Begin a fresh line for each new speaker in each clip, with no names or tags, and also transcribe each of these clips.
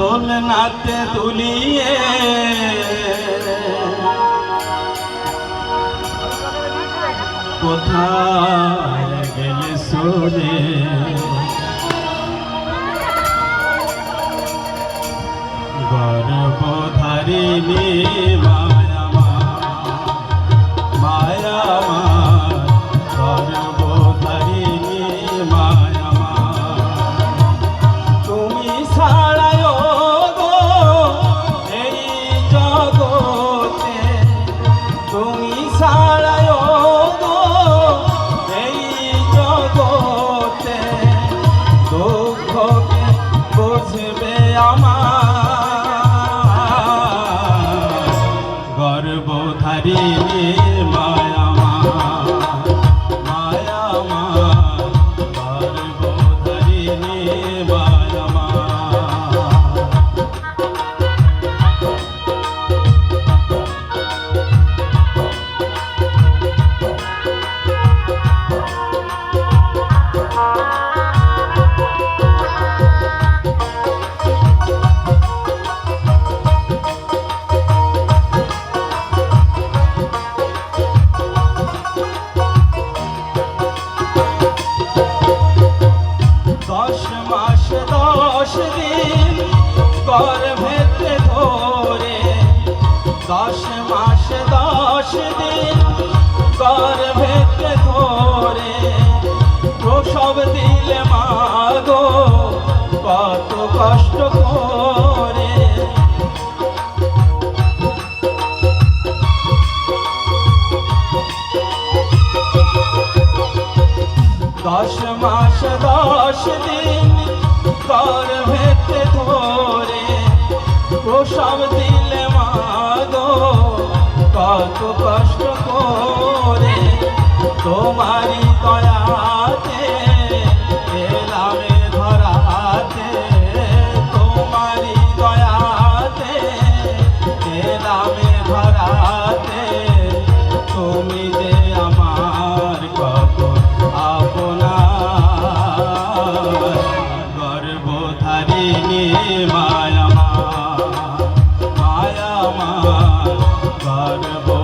দোলনাতে দুলিয়ে। কোথায় গেলে সোরে গর্বধারিণী মায়া গর্ভধারিণী দশ মাস, দশ দিন গর্ভেতে ধরে? প্রসব দিলে মাগো কত কষ্ট করে। দশ মাস, দশ দিন গর্ভেতে ধরে? প্রসব দিলে মাগো কত কষ্ট করে তোমারই দয়াতে এলামে ধরাতে তোমারি দয়াতে এলামে ধরাতে তুমি যে গর্ভধারিণী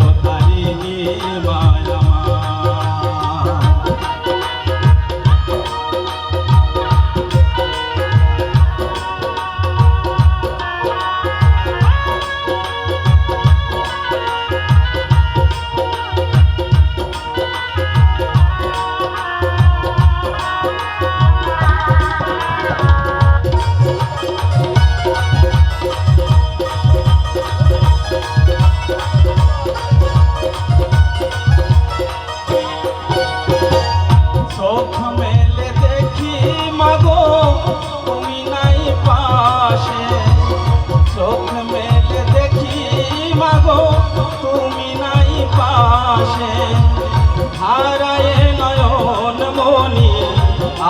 হারায় নয়ন মনি,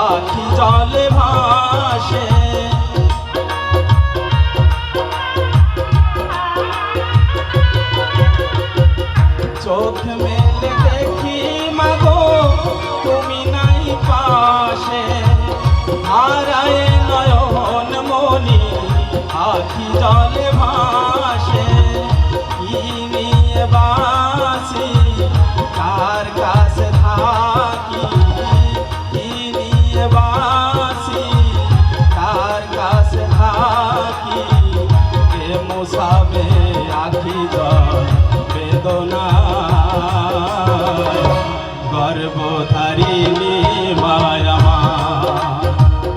আখি জলে ভাসে। চোখ মেলে দেখি, মাগো, তুমি নাই পাশে। হারায় নয়ন মনি, আখি জলে ভাসে জল বেদনা। গর্ভধারিণী মায়া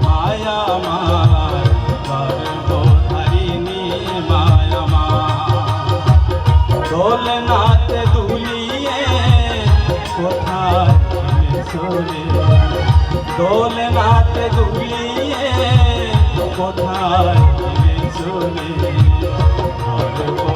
মায়া গর্ভধারিণী মায়া দোলনাতে দুলিয়ে কোথায় চলে দোলনাতে দুলিয়ে কোথায় চলে মায়া